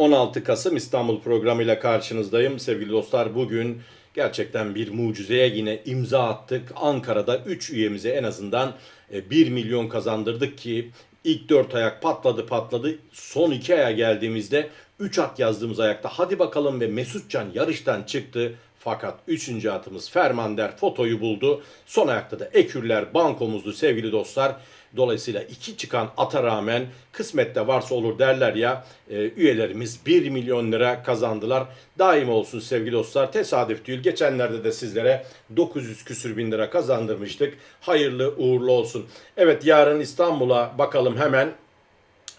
16 Kasım İstanbul programıyla karşınızdayım. Sevgili dostlar bugün gerçekten bir mucizeye yine imza attık. Ankara'da 3 üyemize en azından e, 1 milyon kazandırdık ki ilk 4 ayak patladı patladı. Son 2 aya geldiğimizde 3 at yazdığımız ayakta hadi bakalım ve Mesutcan yarıştan çıktı. Fakat 3. atımız Fermander fotoyu buldu. Son ayakta da Ekürler bankomuzdu sevgili dostlar. Dolayısıyla iki çıkan ata rağmen kısmette varsa olur derler ya e, üyelerimiz 1 milyon lira kazandılar. Daim olsun sevgili dostlar tesadüf değil. Geçenlerde de sizlere 900 küsür bin lira kazandırmıştık. Hayırlı uğurlu olsun. Evet yarın İstanbul'a bakalım hemen.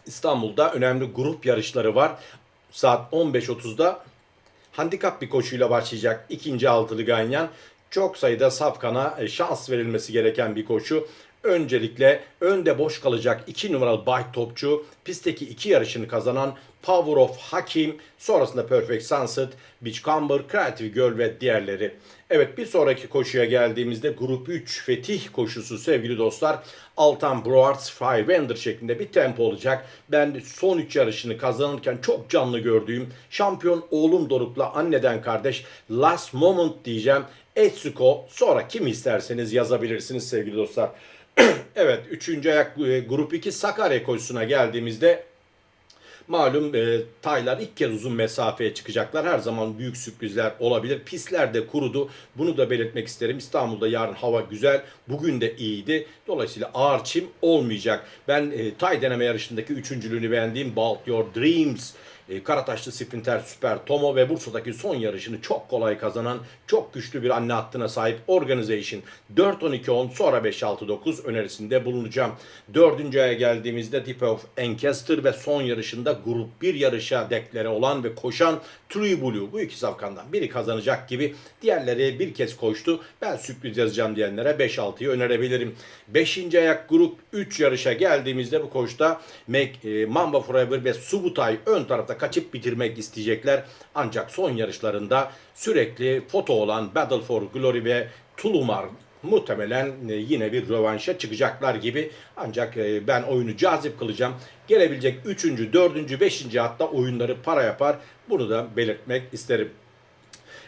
İstanbul'da önemli grup yarışları var. Saat 15.30'da handikap bir koşuyla başlayacak ikinci altılı ganyan. Çok sayıda safkana e, şans verilmesi gereken bir koşu. Öncelikle önde boş kalacak 2 numaralı Bay Topçu, pistteki iki yarışını kazanan Power of Hakim, sonrasında Perfect Sunset, Beach Camber, Creative Girl ve diğerleri. Evet bir sonraki koşuya geldiğimizde Grup 3 Fetih koşusu sevgili dostlar. Altan Broards Firewender şeklinde bir tempo olacak. Ben son 3 yarışını kazanırken çok canlı gördüğüm şampiyon oğlum Doruk'la anneden kardeş Last Moment diyeceğim. Etsuko sonra kim isterseniz yazabilirsiniz sevgili dostlar. evet 3. ayak e, grup 2 Sakarya koşusuna geldiğimizde Malum e, taylar ilk kez uzun mesafeye çıkacaklar. Her zaman büyük sürprizler olabilir. Pistler de kurudu. Bunu da belirtmek isterim. İstanbul'da yarın hava güzel. Bugün de iyiydi. Dolayısıyla ağır çim olmayacak. Ben e, tay deneme yarışındaki üçüncülüğünü beğendiğim Balt Your Dreams e, Karataşlı Sprinter Süper Tomo ve Bursa'daki son yarışını çok kolay kazanan çok güçlü bir anne hattına sahip Organization 4-12-10 sonra 5-6-9 önerisinde bulunacağım. Dördüncü aya geldiğimizde Deep of Ancaster ve son yarışında grup 1 yarışa deklare olan ve koşan True Blue. Bu iki safkandan biri kazanacak gibi diğerleri bir kez koştu. Ben sürpriz yazacağım diyenlere 5-6'yı önerebilirim. Beşinci ayak grup 3 yarışa geldiğimizde bu koşta Mac, e, Mamba Forever ve Subutay ön tarafta kaçıp bitirmek isteyecekler. Ancak son yarışlarında sürekli foto olan Battle for Glory ve Tulumar muhtemelen e, yine bir rövanşa çıkacaklar gibi. Ancak e, ben oyunu cazip kılacağım. Gelebilecek 3. 4. 5. hatta oyunları para yapar. Bunu da belirtmek isterim.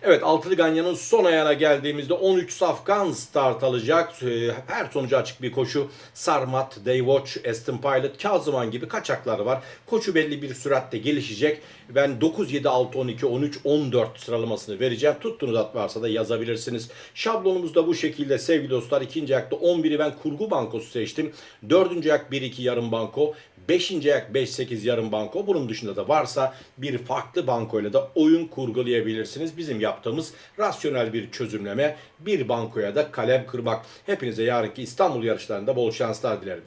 Evet Altılı Ganyan'ın son ayağına geldiğimizde 13 safkan start alacak. Ee, Her sonucu açık bir koşu. Sarmat, Daywatch, Aston Pilot, Kazıman gibi kaçakları var. Koşu belli bir süratle gelişecek. Ben 9, 7, 6, 12, 13, 14 sıralamasını vereceğim. Tuttuğunuz at varsa da yazabilirsiniz. Şablonumuz da bu şekilde sevgili dostlar. İkinci ayakta 11'i ben kurgu bankosu seçtim. Dördüncü ayak 1-2 yarım banko. Beşinci ayak 5-8 yarım banko. Bunun dışında da varsa bir farklı bankoyla da oyun kurgulayabilirsiniz. Bizim yaptığımız rasyonel bir çözümleme bir bankoya da kalem kırmak. Hepinize yarınki İstanbul yarışlarında bol şanslar dilerim.